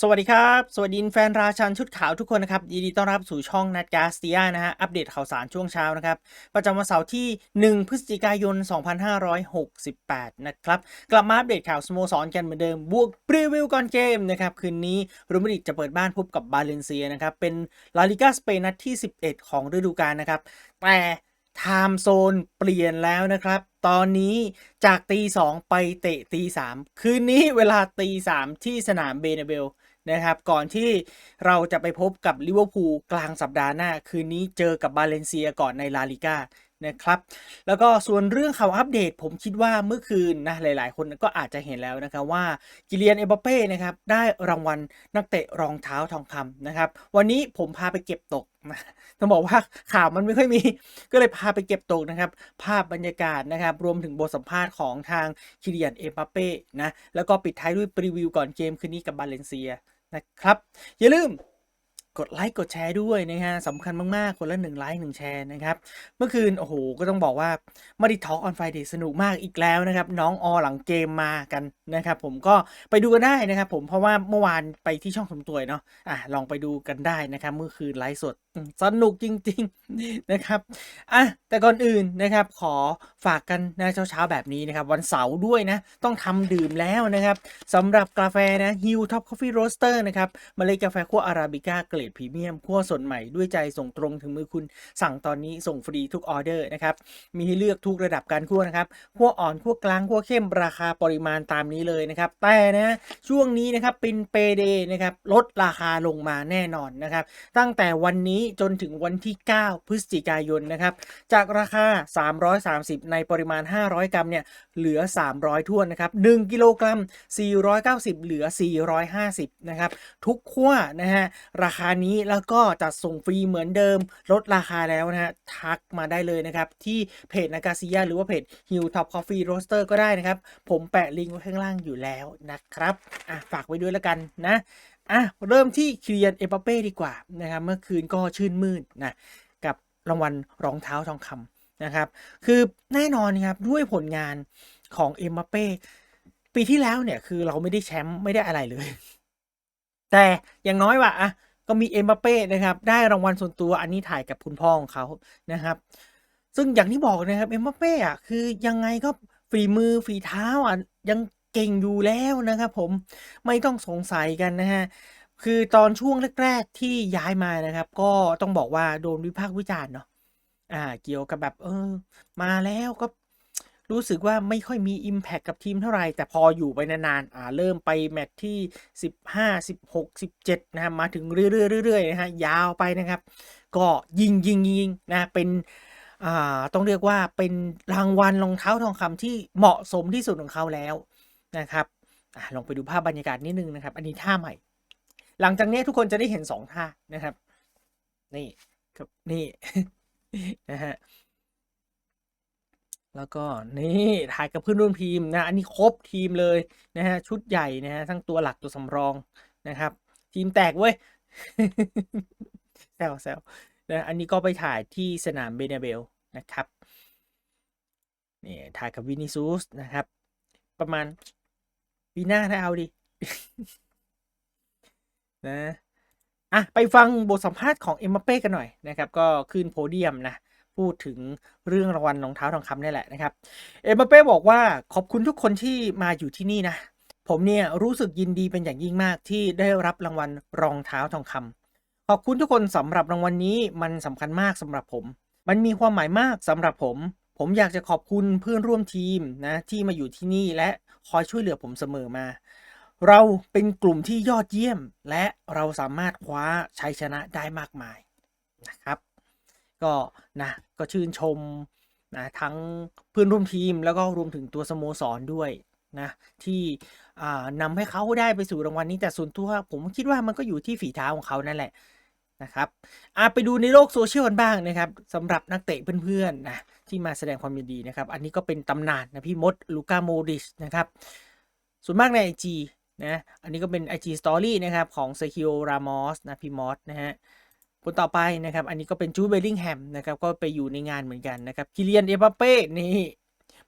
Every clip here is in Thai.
สวัสดีครับ สวัสดีแฟนราชันชุดขาวทุกคนนะครับยินดีต้อนรับสู่ช่องนัดกาสติยานะฮะ อัปเดตข่าวสารช่วงเช้านะครับ ประจำวันเสาร์ที่ 1 พฤศจิกายน 2568 นะครับ กลับมาอัปเดตข่าวสโมสรกันเหมือนเดิม บวกพรีวิวก่อนเกมนะครับ คืนนี้รูมาริดจะเปิดบ้านพบกับบาเลนเซียนะครับ เป็นลาลิกาสเปนนัดที่ 11 ของฤดูกาลนะครับ แต่ไทม์โซนเปลี่ยนแล้วนะครับ ตอนนี้จากตีสองไปเตะตีสามคืนนี้เวลาตีสามที่สนามเบเนเบล นะครับก่อนที่เราจะไปพบกับลิเวอร์พูลกลางสัปดาห์หน้า คืนนี้เจอกับบาเลนเซียก่อนในลาลิก้านะครับแล้วก็ส่วนเรื่องข่าวอัปเดต ผมคิดว่าเมื่อคืนนะหลาย ๆ คนก็อาจจะเห็นแล้วนะครับว่ากิเลียนเอเบเป้นะครับได้รางวัลนักเตะรองเท้าทองคำนะครับวันนี้ผมพาไปเก็บตกนะต้องบอกว่าข่าวมันไม่ค่อยมี ก็เลยพาไปเก็บตกนะครับ ภาพบรรยากาศนะครับ รวมถึงบทสัมภาษณ์ของทางคิเลียนเอเบเป้นะแล้วก็ปิดท้ายด้วยรีวิวก่อนเกมคืนนี้กับบาเลนเซีย นะครับ อย่าลืมกดไลค์กดแชร์ด้วยนะฮะสำคัญมาก ๆ คนละหนึ่งไลค์หนึ่งแชร์นะครับ เมื่อคืน โอ้โห ก็ต้องบอกว่ามาดิทอล์กออนไฟเดย์สนุกมากอีกแล้วนะครับ น้องอหลังเกมมากันนะครับ ผมก็ไปดูกันได้นะครับผมเพราะว่าเมื่อวานไปที่ช่องสมตัวเนาะอะลองไปดูกันได้นะครับ เมื่อคืนไลฟ์สด สนุกจริง ๆ นะครับ อะ แต่ก่อนอื่นนะครับ ขอฝากกันนะเช้าๆแบบนี้นะครับ วันเสาร์ด้วยนะ ต้องทำดื่มแล้วนะครับสำหรับกาแฟนะ Hill Top Coffee Roaster นะครับเมล็ดกาแฟคั่วอาราบิก้าเกรดพรีเมียมคั่วสดใหม่ด้วยใจส่งตรงถึงมือคุณ สั่งตอนนี้ส่งฟรีทุกออเดอร์นะครับ มีให้เลือกทุกระดับการคั่วนะครับคั่วอ่อนคั่วกลางคั่วเข้มราคาปริมาณตามนี้เลยนะครับ แต่นะช่วงนี้นะครับเป็นเปเดนะครับลดราคาลงมาแน่นอนนะครับ ตั้งแต่วันนี้จนถึงวันที่ 9 พฤศจิกายนนะครับ จากราคา 330 ในปริมาณ 500 กรัมเนี่ยเหลือ 300ท้วนนะครับ 1 กิโลกรัม 490 เหลือ 450 นะครับ ทุกขั้วนะฮะราคานี้แล้วก็จัดส่งฟรีเหมือนเดิม ลดราคาแล้วนะฮะทักมาได้เลยนะครับ ที่เพจนากาซิยาหรือว่าเพจ Hill Top Coffee Roaster ก็ได้นะครับ ผมแปะลิงก์ไว้ข้างล่างอยู่แล้วนะครับอะฝากไว้ด้วยแล้วกันนะ อะเริ่มที่คิริยันเอปเป้ดีกว่านะครับเมื่อคืนก็ชื่นมื่นนะกับรางวัลรองเท้าทองคำนะครับ คือแน่นอนครับด้วยผลงานของเอ็มบัปเป้ปีที่แล้วเนี่ยคือเราไม่ได้แชมป์ไม่ได้อะไรเลย แต่อย่างน้อยว่ะอะก็มีเอ็มบัปเป้นะครับได้รางวัลส่วนตัวอันนี้ถ่ายกับคุณพ่อของเขานะครับ ซึ่งอย่างที่บอกนะครับเอ็มบัปเป้อะคือยังไงก็ฝีมือฝีเท้าอะยัง เก่งอยู่แล้วนะครับผมไม่ต้องสงสัยกันนะฮะคือตอนช่วงแรก ๆ ที่ย้ายมานะครับ ก็ต้องบอกว่าโดนวิพากษ์วิจารณ์เนาะอ่า เกี่ยวกับแบบเออ มาแล้วก็รู้สึกว่าไม่ค่อยมี Impact กับทีมเท่าไหร่ แต่พออยู่ไปนานๆอ่าเริ่มไปแมตช์ที่ 15 16 17 นะครับมาถึงเรื่อยๆๆนะฮะยาวไปนะครับ ก็ยิงยิงยิงนะเป็นอ่าต้องเรียกว่าเป็นรางวัลรองเท้าทองคำที่เหมาะสมที่สุดของเขาแล้ว นะครับอลองไปดูภาพบรรยากาศนิดนึงนะครับ อันนี้ท่าใหม่ หลังจากนี้ทุกคนจะได้เห็นสองท่านะครับ นี่ครับนี่นะฮะแล้วก็นี่ถ่ายกับเพื่อนร่วมทีมนะอันนี้ครบทีมเลยนะฮะชุดใหญ่นะฮะทั้งตัวหลักตัวสำรองนะครับ ทีมแตกเว้ยแซวแซวนะอันนี้ก็ไปถ่ายที่สนามเบเนเบลนะครับนี่ถ่ายกับวินิซูสนะครับ ประมาณ ปีหน้าถ้าเอาดิ นะอะไปฟังบทสัมภาษณ์ของเอ็มบัปเป้กันหน่อยนะครับ ก็ขึ้นโพเดียมนะ พูดถึงเรื่องรางวัลรองเท้าทองคำนี่แหละนะครับ เอ็มบัปเป้บอกว่าขอบคุณทุกคนที่มาอยู่ที่นี่นะ ผมเนี่ยรู้สึกยินดีเป็นอย่างยิ่งมากที่ได้รับรางวัลรองเท้าทองคำขอบคุณทุกคนสำหรับรางวัลนี้มันสำคัญมากสำหรับผม มันมีความหมายมากสำหรับผม ผมอยากจะขอบคุณเพื่อนร่วมทีมนะที่มาอยู่ที่นี่และ คอยช่วยเหลือผมเสมอมา เราเป็นกลุ่มที่ยอดเยี่ยม และเราสามารถคว้าชัยชนะได้มากมายนะครับ ก็นะก็ชื่นชมนะทั้งเพื่อนร่วมทีมแล้วก็รวมถึงตัวสโมสรด้วยนะที่นำให้เขาได้ไปสู่รางวัลนี้แต่ส่วนตัวผมคิดว่ามันก็อยู่ที่ฝีเท้าของเขานั่นแหละ นะครับอะไปดูในโลกโซเชียลกันบ้างนะครับสำหรับนักเตะเพื่อนๆนะที่มาแสดงความยินดีนะครับ อันนี้ก็เป็นตำนานนะพี่มดลูกาโมดิชนะครับส่วนมากใน IG นะอันนี้ก็เป็น IG Story นะครับของเซคิโอรามอสนะพี่มอสนะฮะคนต่อไปนะครับ อันนี้ก็เป็นจูเบลลิงแฮมนะครับก็ไปอยู่ในงานเหมือนกันนะครับคิเลียนเอ p ปเป้นี่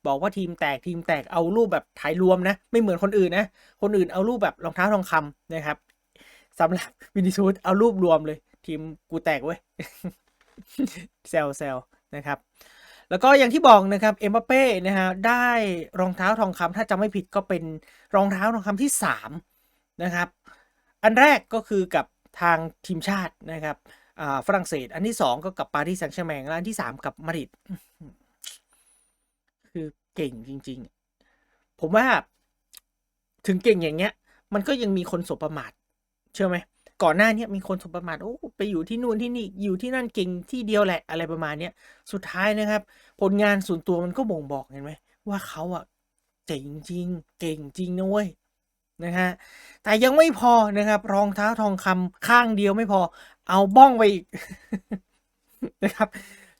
บอกว่าทีมแตกทีมแตกเอารูปแบบถ่ายรวมนะ ไม่เหมือนคนอื่นนะ คนอื่นเอารูปแบบรองเท้าทองคำนะครับสำหรับวินิซูสเอารูปรวมเลย ทีมกูแตกเว้ยเซลเซลนะครับ แล้วก็อย่างที่บอกนะครับเอ็มบัปเป้นะฮะได้รองเท้าทองคำถ้าจำไม่ผิดก็เป็นรองเท้าทองคำที่ 3 นะครับ อันแรกก็คือกับทางทีมชาตินะครับฝรั่งเศส อันที่ 2 ก็กับปารีสแซงต์แชร์แมงและอันที่ 3 กับมาดริดคือเก่งจริง ๆ ผมว่าถึงเก่งอย่างเงี้ย มันก็ยังมีคนสบประมาท เชื่อไหม ก่อนหน้าเนี้ยมีคนสบประมาทโอ้ไปอยู่ที่นู่นที่นี่อยู่ที่นั่นเก่งที่เดียวแหละอะไรประมาณเนี้ยสุดท้ายนะครับ ผลงานส่วนตัวมันก็บ่งบอกเห็นไหมว่าเขาอะเจ๋งจริง เก่งจริงนะเว้ยนะฮะแต่ยังไม่พอนะครับ รองเท้าทองคำข้างเดียวไม่พอ เอาบ้องไปอีกนะครับ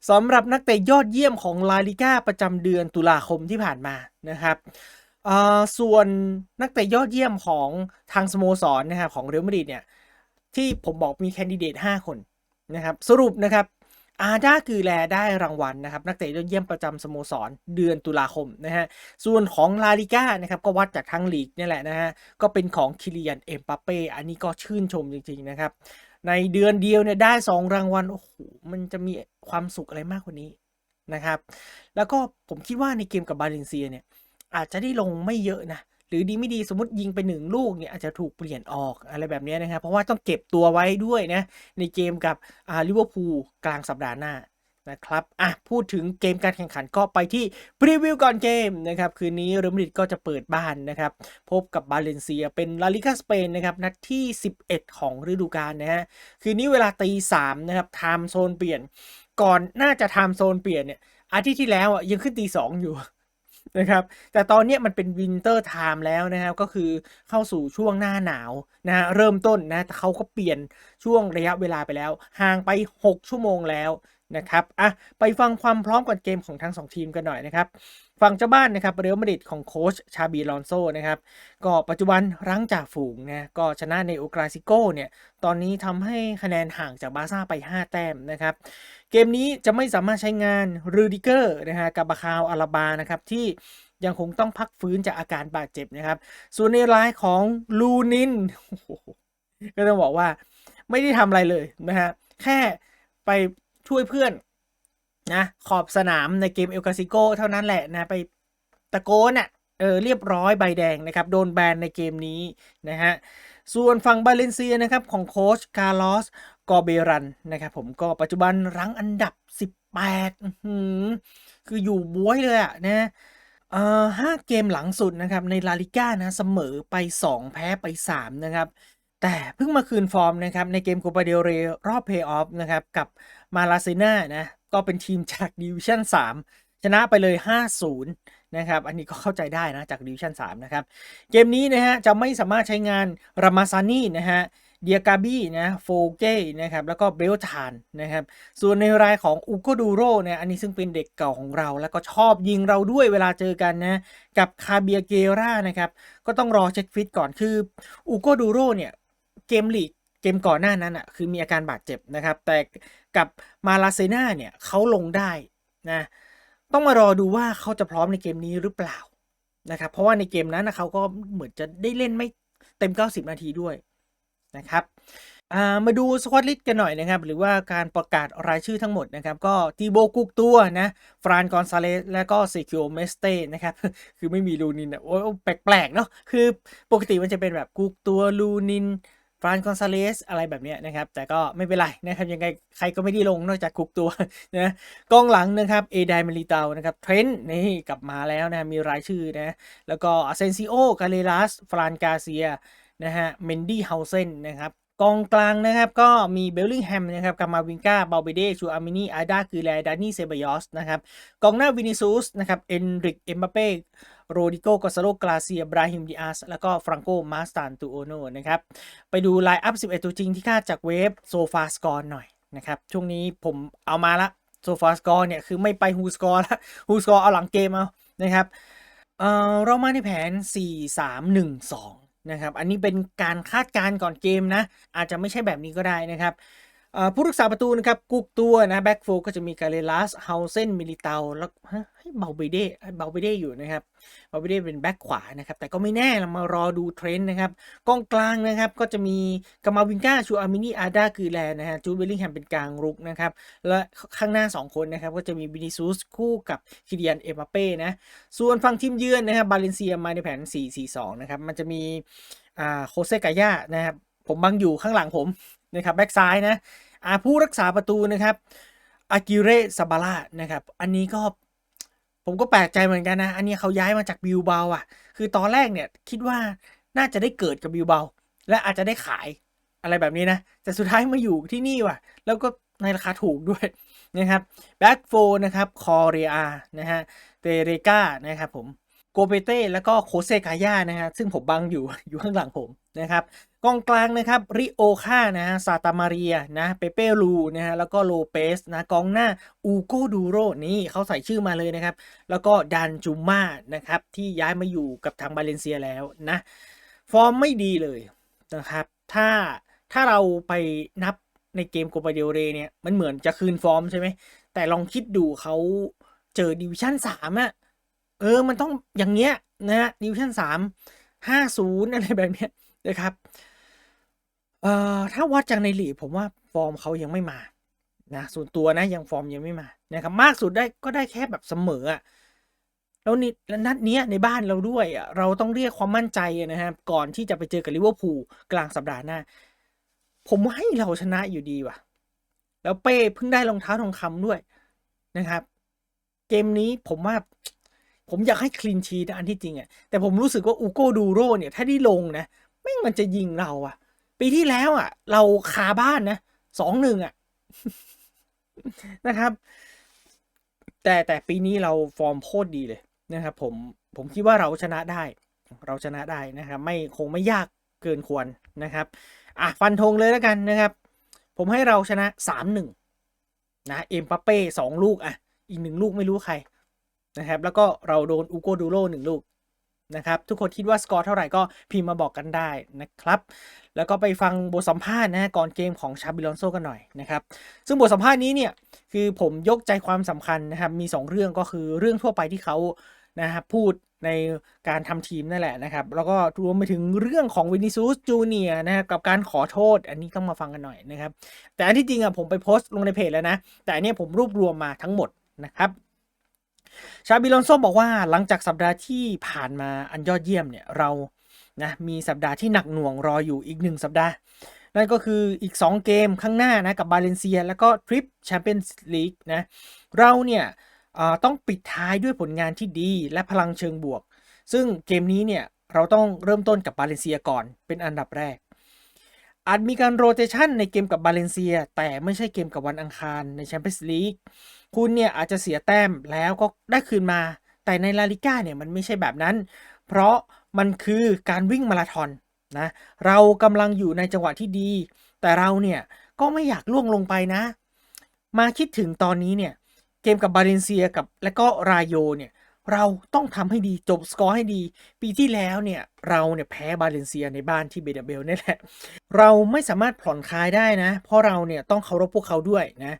สำหรับนักเตะยอดเยี่ยมของลาลิก้าประจำเดือนตุลาคมที่ผ่านมานะครับอ่อส่วนนักเตะยอดเยี่ยมของทางสโมสรนะครับของเรอัลมาดริดเนี่ย ที่ผมบอกมีแคนดิเดต 5 คนนะครับ สรุปนะครับอาดาคือแลได้รางวัลนะครับนักเตะยอดเยี่ยมประจำสโมสรเดือนตุลาคมนะฮะส่วนของลาลิก้านะครับก็วัดจากทั้งลีกนี่แหละนะฮะก็เป็นของคิเลียนเอ็มปาเป้อันนี้ก็ชื่นชมจริงๆนะครับในเดือนเดียวเนี่ยได้ 2 รางวัลโอ้โหมันจะมีความสุขอะไรมากกว่านี้นะครับแล้วก็ผมคิดว่าในเกมกับบาเลนเซียเนี่ยอาจจะได้ลงไม่เยอะนะ หรือดีไม่ดีสมมติยิงไปหนึ่งลูกเนี่ยอาจจะถูกเปลี่ยนออกอะไรแบบนี้นะครับ เพราะว่าต้องเก็บตัวไว้ด้วยนะในเกมกับอ่าลิเวอร์พูลกลางสัปดาห์หน้านะครับ อะ พูดถึงเกมการแข่งขันก็ไปที่พรีวิวก่อนเกมนะครับ คืนนี้เรอัลมาดริดก็จะเปิดบ้านนะครับ พบกับบาเลนเซียเป็นลาลิกาสเปนนะครับ นัดที่ 11 ของฤดูกาลนะฮะ คืนนี้เวลาตีสามนะครับไทม์โซนเปลี่ยน ก่อนน่าจะไทม์โซนเปลี่ยนเนี่ย อาทิตย์ที่แล้วอะยังขึ้นตีสองอยู่ นะครับแต่ตอนนี้มันเป็นวินเตอร์ไทม์แล้วนะครับก็คือเข้าสู่ช่วงหน้าหนาวนะฮะเริ่มต้นนะแต่เขาก็เปลี่ยนช่วงระยะเวลาไปแล้ว ห่างไป 6 ชั่วโมงแล้ว นะครับอะไปฟังความพร้อมก่อนเกมของทั้ง 2 ทีมกันหน่อยนะครับฝั่งเจ้าบ้านนะครับเรอัลมาดริดของโค้ชชาบีลอนโซนะครับก็ปัจจุบันรั้งจ่าฝูงนะก็ชนะในโอกราซิโกเนี่ยตอนนี้ทำให้คะแนนห่างจากบาร์ซ่าไป 5 แต้มนะครับเกมนี้จะไม่สามารถใช้งานรูดิเกอร์นะฮะกับบาคาวอาราบานะครับที่ยังคงต้องพักฟื้นจากอาการบาดเจ็บนะครับ ส่วนในรายของลูนินก็ต้องบอกว่าไม่ได้ทำอะไรเลยนะฮะแค่ไป ช่วยเพื่อนนะขอบสนามในเกมเอลกาซิโกเท่านั้นแหละนะไปตะโกนอะเออเรียบร้อยใบแดงนะครับโดนแบนในเกมนี้นะฮะส่วนฝั่งบาเลนเซียนะครับของโค้ชคาร์ลอสกอเบรันนะครับผมก็ปัจจุบันรั้งอันดับ 18คืออยู่บวยเลยอะนะเอ่อห้าเกมหลังสุดนะครับในลาลิก้านะเสมอไป 2 แพ้ไป 3 นะครับ แต่เพิ่งมาคืนฟอร์มนะครับในเกมโคปาเดลเรรอบเพย์ออฟนะครับกับ มาลาเซนานะก็เป็นทีมจากดิวิชั่น3 ชนะไปเลย 5-0 นะครับ อันนี้ก็เข้าใจได้นะจากดิวิชั่น3 นะครับ เกมนี้นะฮะจะไม่สามารถใช้งานรามาซานี่นะฮะเดียกาบี้นะโฟเก้นะครับแล้วก็เบลทานนะครับส่วนในรายของอุโกดูโรเนี่ยอันนี้ซึ่งเป็นเด็กเก่าของเรา แล้วก็ชอบยิงเราด้วยเวลาเจอกันนะกับคาเบียเกรานะครับก็ต้องรอเช็คฟิตก่อนคืออุโกดูโรเนี่ยเกมลีก กมก่อนหน้านั้นอะคือมีอาการบาดเจ็บนะครับ แต่กับมาลาเซนาเนี่ยเขาลงได้นะต้องมารอดูว่าเขาจะพร้อมในเกมนี้หรือเปล่านะครับ เพราะว่าในเกมนั้นนะเขาก็เหมือนจะได้เล่นไม่เต็ม 90 นาทีด้วยนะครับามาดูสควอตลิสกันหน่อยนะครับ หรือว่าการประกาศรายชื่อทั้งหมดนะครับ ก็ตีโบกุกตัวนะฟรานกอนซาเลสและก็เซคิโอเมสเต้นะครับ คือไม่มีลูนินอะโอ้แปลกๆเนาะคือปกติมันจะเป็นแบบกุกตัวลูนิน ฟรานกอนซาเลสอะไรแบบนี้นะครับ แต่ก็ไม่เป็นไรนะครับยังไงใครก็ไม่ได้ลงนอกจากกุกตัวนะกองหลังนะครับเอไดเมลิเตานะครับเทรนต์นี่กลับมาแล้วนะมีรายชื่อนะแล้วก็อาเซนซิโอกาเลลัสฟรานกาเซียนะฮะเมนดี้เฮาเซนนะครับกองกลางนะครับก็มีเบลลิงแฮมนะครับกามาวินกาเบลเบเดชูอามินีอาดาคือแลดานี่เซบายอสนะครับกองหน้าวินิซูสนะครับเอนริกเอมบาเป้ โรดิโกกอซาโลกลาเซียบราฮิมดิอาสแล้วก็ฟรังโกมาสตานตูโอโนนะครับ ไปดูไลน์อัพ 11 ตัวจริงที่คาดจากเว็บโซฟาสกอร์หน่อยนะครับ ช่วงนี้ผมเอามาละโซฟาสกอร์เนี่ย คือไม่ไปฮูสกอร์ละฮูสกอร์เอาหลังเกมเอานะครับเอ่อเรามาในแผน 4 3 1 2นะครับ อันนี้เป็นการคาดการณ์ก่อนเกมนะ อาจจะไม่ใช่แบบนี้ก็ได้นะครับ ผู้รักษาประตูนะครับกุกตัวนะแบ็กโฟก็จะมีกาเลลัสเฮาเซนมิลิเตาแล้วฮะให้เบาเบเด้เบาเบเด้อยู่นะครับเบาเบเด้เป็นแบ็กขวานะครับแต่ก็ไม่แน่เรามารอดูเทรนด์นะครับกองกลางนะครับก็จะมีกามาวินกาชูอามินีอาดาคือแลนะฮะจูเบลลิงแฮมเป็นกลางรุกนะครับและข้างหน้า 2 คนนะครับก็จะมีบินิซูสคู่กับคิเดียนเอมบัปเป้นะส่วนฝั่งทีมเยือนนะครับบาเลนเซียมาในแผน 4-4-2 นะครับมันจะมีอ่าโคเซกายานะครับผมบังอยู่ข้างหลังผมนะครับแบ็กซ้ายนะ อาผู้รักษาประตูนะครับอากิเรซาบาร่านะครับ อันนี้ก็ผมก็แปลกใจเหมือนกันนะ อันนี้เขาย้ายมาจากบิวเบาอะ คือตอนแรกเนี่ยคิดว่าน่าจะได้เกิดกับบิวเบา และอาจจะได้ขายอะไรแบบนี้นะ แต่สุดท้ายมาอยู่ที่นี่ว่ะ แล้วก็ในราคาถูกด้วยนะครับแบ็กโฟนะครับ คอเรียนะฮะ เตเรกานะครับผม โกเปเต้แล้วก็โคเซกายานะฮะซึ่งผมบังอยู่อยู่ข้างหลังผมนะครับกองกลางนะครับริโอคานะฮะซาตามาเรียนะเปเป้ลูนะฮะแล้วก็โลเปสนะกองหน้าอูโกดูโรนี่เขาใส่ชื่อมาเลยนะครับ แล้วก็ดันจูม่านะครับที่ย้ายมาอยู่กับทางบาเลนเซียแล้วนะฟอร์มไม่ดีเลยนะครับถ้าถ้าเราไปนับในเกมโกปาเดลเรเนี่ยมันเหมือนจะคืนฟอร์มใช่ไหมแต่ลองคิดดูเขาเจอดิวิชั่นสามอะ เออมันต้องอย่างเงี้ยนะดิวิชั่นสามห้าศูนย์อะไรแบบเนี้ยนะครับเอ่อถ้าวัดจากในหลีผมว่าฟอร์มเขายังไม่มานะส่วนตัวนะยังฟอร์มยังไม่มานะครับมากสุดได้ก็ได้แค่แบบเสมออะแล้วนี่แล้วนัดเนี้ยในบ้านเราด้วยอะเราต้องเรียกความมั่นใจนะครับก่อนที่จะไปเจอกับลิเวอร์พูลกลางสัปดาห์หน้า ผมให้เราชนะอยู่ดีว่ะ แล้วเป้เพิ่งได้รองเท้าทองคำด้วยนะครับ เกมนี้ผมว่า ผมอยากให้คลีนชีตอันที่จริงอะแต่ผมรู้สึกว่าอูโกดูโรเนี่ยถ้าได้ลงนะแม่งมันจะยิงเราอะ ปีที่แล้วอะ เราคาบ้านนะสองหนึ่งอะนะครับ แต่แต่ปีนี้เราฟอร์มโคตรดีเลยนะครับ ผมผมคิดว่าเราชนะได้ เราชนะได้นะครับ ไม่คงไม่ยากเกินควรนะครับอะฟันธงเลยแล้วกันนะครับ ผมให้เราชนะสามหนึ่งนะเอ็มปัปเป้สองลูกอะ อีกหนึ่งลูกไม่รู้ใคร นะครับ แล้วก็เราโดนอูโกดูโรหนึ่งลูกนะครับ ทุกคนคิดว่าสกอร์เท่าไหร่ก็พิมพ์มาบอกกันได้นะครับ แล้วก็ไปฟังบทสัมภาษณ์นะก่อนเกมของชาบิลอนโซกันหน่อยนะครับ ซึ่งบทสัมภาษณ์นี้เนี่ยคือผมยกใจความสำคัญนะครับ มี 2 เรื่องก็คือเรื่องทั่วไปที่เขานะครับพูดในการทำทีมนั่นแหละนะครับ แล้วก็รวมไปถึงเรื่องของวินิซูสจูเนียนะครับกับการขอโทษ อันนี้ต้องมาฟังกันหน่อยนะครับ แต่อันที่จริงอะผมไปโพสต์ลงในเพจแล้วนะ แต่อันเนี้ยผมรวบรวมมาทั้งหมดนะครับ ชาบิลอนโซบอกว่าหลังจากสัปดาห์ที่ผ่านมาอันยอดเยี่ยมเนี่ยเรานะมีสัปดาห์ที่หนักหน่วงรออยู่อีกหนึ่งสัปดาห์ นั่นก็คืออีก 2 เกมข้างหน้านะกับบาเลนเซีย แล้วก็ทริปแชมเปี้ยนส์ลีกนะเราเนี่ยต้องปิดท้ายด้วยผลงานที่ดีและพลังเชิงบวก ซึ่งเกมนี้เนี่ยเราต้องเริ่มต้นกับบาเลนเซียก่อนเป็นอันดับแรก อาจมีการโรเตชันในเกมกับบาเลนเซีย แต่ไม่ใช่เกมกับวันอังคารในแชมเปี้ยนส์ลีก คุณเนี่ยอาจจะเสียแต้มแล้วก็ได้คืนมา แต่ในลาลิก้าเนี่ยมันไม่ใช่แบบนั้น เพราะมันคือการวิ่งมาราธอนนะเรากำลังอยู่ในจังหวะที่ดี แต่เราเนี่ยก็ไม่อยากล่วงลงไปนะ มาคิดถึงตอนนี้เนี่ยเกมกับบาเลนเซียกับและก็รายโยเนี่ยเราต้องทำให้ดีจบสกอร์ให้ดี ปีที่แล้วเนี่ย เราเนี่ยแพ้บาเลนเซียในบ้านที่เบเดเบลนี่แหละ เราไม่สามารถผ่อนคลายได้นะ เพราะเราเนี่ยต้องเคารพพวกเขาด้วยนะ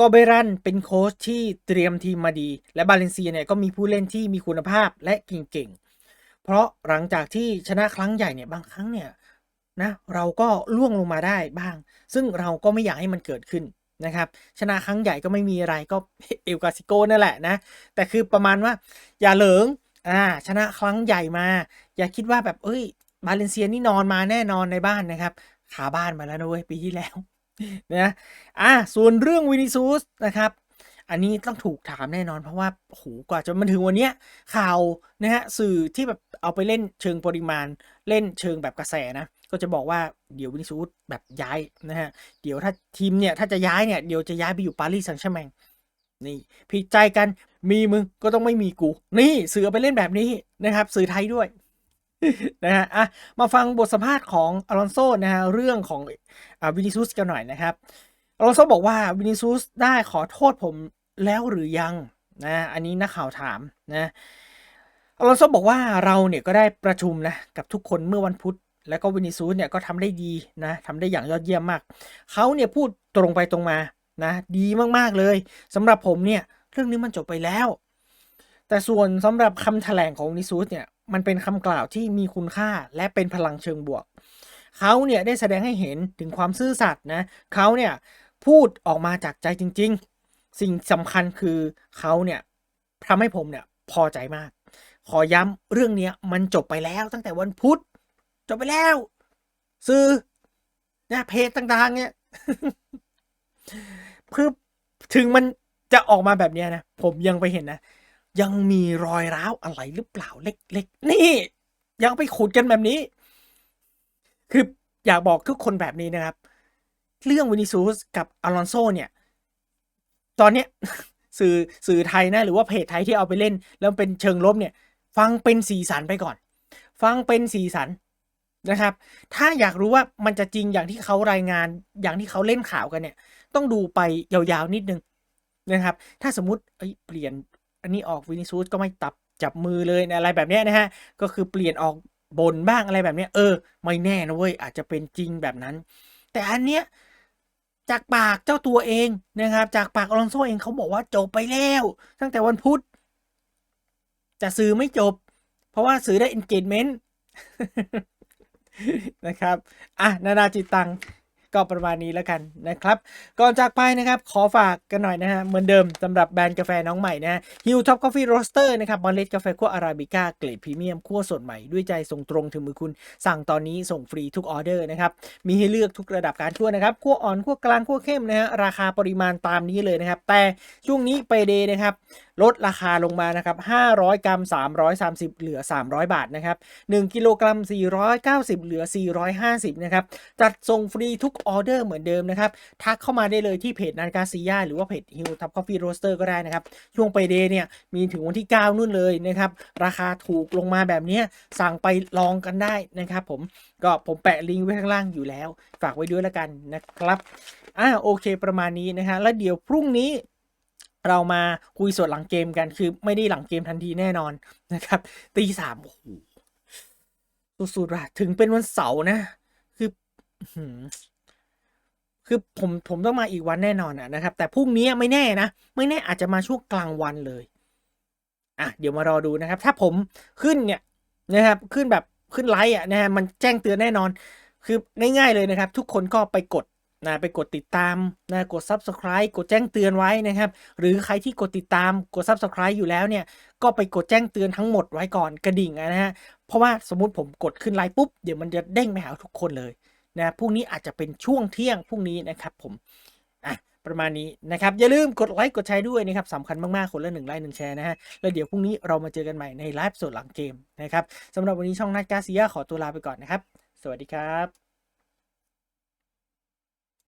กอเบรันเป็นโค้ชที่เตรียมทีมมาดี และบาเลนเซียเนี่ยก็มีผู้เล่นที่มีคุณภาพและเก่งๆ เพราะหลังจากที่ชนะครั้งใหญ่เนี่ยบางครั้งเนี่ยนะเราก็ล่วงลงมาได้บ้าง ซึ่งเราก็ไม่อยากให้มันเกิดขึ้นนะครับชนะครั้งใหญ่ก็ไม่มีอะไรก็เอลกาซิโกนั่นแหละนะแต่คือประมาณว่าอย่าเหลิงอ่าชนะครั้งใหญ่มา อย่าคิดว่าแบบเอ้ยบาเลนเซียนี่นอนมาแน่นอนในบ้านนะครับขาบ้านมาแล้วนะเว้ยปีที่แล้ว นะอะส่วนเรื่องวินิซูสนะครับอันนี้ต้องถูกถามแน่นอนเพราะว่าโหกว่าจะมาถึงวันนี้ข่าวนะฮะสื่อที่แบบเอาไปเล่นเชิงปริมาณ เล่นเชิงแบบกระแสนะ ก็จะบอกว่าเดี๋ยววินิซูสแบบย้ายนะฮะเดี๋ยวถ้าทีมเนี่ยถ้าจะย้ายเนี่ยเดี๋ยวจะย้ายไปอยู่ปารีสแซงต์แชร์แมงนี่ผิดใจกันมีมึงก็ต้องไม่มีกู นี่สื่อเอาไปเล่นแบบนี้นะครับ สื่อไทยด้วย นะฮะอะมาฟังบทสัมภาษณ์ของอลอนโซนะฮะเรื่องของอ่าวินิซูสกันหน่อยนะครับอลอนโซบอกว่าวินิซูสได้ขอโทษผมแล้วหรือยังนะอันนี้นักข่าวถามนะอลอนโซบอกว่าเราเนี่ยก็ได้ประชุมนะกับทุกคนเมื่อวันพุธแล้วก็วินิซูสเนี่ยก็ทำได้ดีนะทำได้อย่างยอดเยี่ยมมาก เขาเนี่ยพูดตรงไปตรงมานะดีมากๆเลยสำหรับผมเนี่ยเรื่องนี้มันจบไปแล้ว แต่ส่วนสำหรับคำแถลงของวินิซูสเนี่ย มันเป็นคำกล่าวที่มีคุณค่าและเป็นพลังเชิงบวก เขาเนี่ยได้แสดงให้เห็นถึงความซื่อสัตย์นะเขาเนี่ยพูดออกมาจากใจจริง ๆ สิ่งสำคัญคือเขาเนี่ยทำให้ผมเนี่ยพอใจมาก ขอย้ำเรื่องนี้มันจบไปแล้วตั้งแต่วันพุธจบไปแล้ว ซื้อนะเพจต่างๆ เนี่ยคือถึงมันจะออกมาแบบนี้นะ ผมยังไปเห็นนะ ยังมีรอยร้าวอะไรหรือเปล่าเล็กๆ นี่ ยังไปขุดกันแบบนี้ คืออยากบอกทุกคนแบบนี้นะครับ เรื่องวินิซูสกับอลอนโซเนี่ย ตอนเนี้ยสื่อสื่อไทยนะหรือว่าเพจไทยที่เอาไปเล่น แล้วเป็นเชิงลบเนี่ย ฟังเป็นสีสันไปก่อน ฟังเป็นสีสันนะครับ ถ้าอยากรู้ว่ามันจะจริงอย่างที่เขารายงานอย่างที่เขาเล่นข่าวกันเนี่ย ต้องดูไปยาวๆนิดนึงนะครับ ถ้าสมมติเอ้ยเปลี่ยน อันนี้ออกวินิซูสก็ไม่ตับจับมือเลยนอะไรแบบนี้นะฮะ ก็คือเปลี่ยนออกบนบ้างอะไรแบบนี้เออ ไม่แน่นะเว้ยอาจจะเป็นจริงแบบนั้น แต่อันเนี้ยจากปากเจ้าตัวเองนะครับ จากปากอลอนโซเองเขาบอกว่าจบไปแล้ว ตั้งแต่วันพุธแต่สื่อไม่จบ เพราะว่าสื่อได้ engagement นะครับ อะ นานาจิตตัง ก็ประมาณนี้แล้วกันนะครับ ก่อนจากไปนะครับ ขอฝากกันหน่อยนะฮะ เหมือนเดิมสำหรับแบรนด์กาแฟน้องใหม่นะฮะ Hill Top Coffee Roaster นะครับเมล็ดกาแฟคั่วอาราบิก้าเกรดพรีเมียมคั่วสดใหม่ด้วยใจส่งตรงถึงมือคุณ สั่งตอนนี้ส่งฟรีทุกออเดอร์นะครับ มีให้เลือกทุกระดับการคั่วนะครับคั่วอ่อนคั่วกลางคั่วเข้มนะฮะราคาปริมาณตามนี้เลยนะครับ แต่ช่วงนี้ไปเดย์นะครับ ลดราคาลงมานะครับ 500 กรัม 330 เหลือ 300 บาทนะครับ 1 กิโลกรัม 490 เหลือ 450 นะครับ จัดส่งฟรีทุกออเดอร์เหมือนเดิมนะครับ ทักเข้ามาได้เลยที่เพจนาฬิกาซียาหรือว่าเพจฮิวทับคอฟฟี่โรสเตอร์ก็ได้นะครับ ช่วงไปเดย์เนี่ย มีถึงวันที่ 9 นู่นเลยนะครับ ราคาถูกลงมาแบบนี้สั่งไปลองกันได้นะครับผมก็ผมแปะลิงก์ไว้ข้างล่างอยู่แล้ว ฝากไว้ด้วยแล้วกันนะครับอ่าโอเคประมาณนี้นะฮะแล้วเดี๋ยวพรุ่งนี้ เรามาคุยสดหลังเกมกันคือไม่ได้หลังเกมทันทีแน่นอนนะครับตีสามโอ้โหสุดๆว่ะถึงเป็นวันเสาร์นะคืออื้อหือคือผมผมต้องมาอีกวันแน่นอนอะนะครับ แต่พรุ่งนี้ไม่แน่นะ ไม่แน่อาจจะมาช่วงกลางวันเลย อะ เดี๋ยวมารอดูนะครับ ถ้าผมขึ้นเนี่ยนะครับ ขึ้นแบบขึ้นไลฟ์อะนะฮะมันแจ้งเตือนแน่นอน คือง่ายๆเลยนะครับ ทุกคนก็ไปกด นะไปกดติดตามนะกด subscribe กดแจ้งเตือนไว้นะครับ หรือใครที่กดติดตามกด subscribe อยู่แล้วเนี่ย ก็ไปกดแจ้งเตือนทั้งหมดไว้ก่อนกระดิ่งนะฮะ เพราะว่าสมมติผมกดขึ้นไลฟ์ปุ๊บ เดี๋ยวมันจะเด้งไปหาทุกคนเลยนะพรุ่งนี้อาจจะเป็นช่วงเที่ยงพรุ่งนี้นะครับผมอะประมาณนี้นะครับ อย่าลืมกดไลค์กดแชร์ด้วยนะครับสำคัญมากๆ คนละหนึ่งไลค์หนึ่งแชร์นะฮะ แล้วเดี๋ยวพรุ่งนี้เรามาเจอกันใหม่ในไลฟ์สดหลังเกมนะครับสำหรับวันนี้ช่องนัดกาซิยาขอตัวลาไปก่อนนะครับ สวัสดีครับ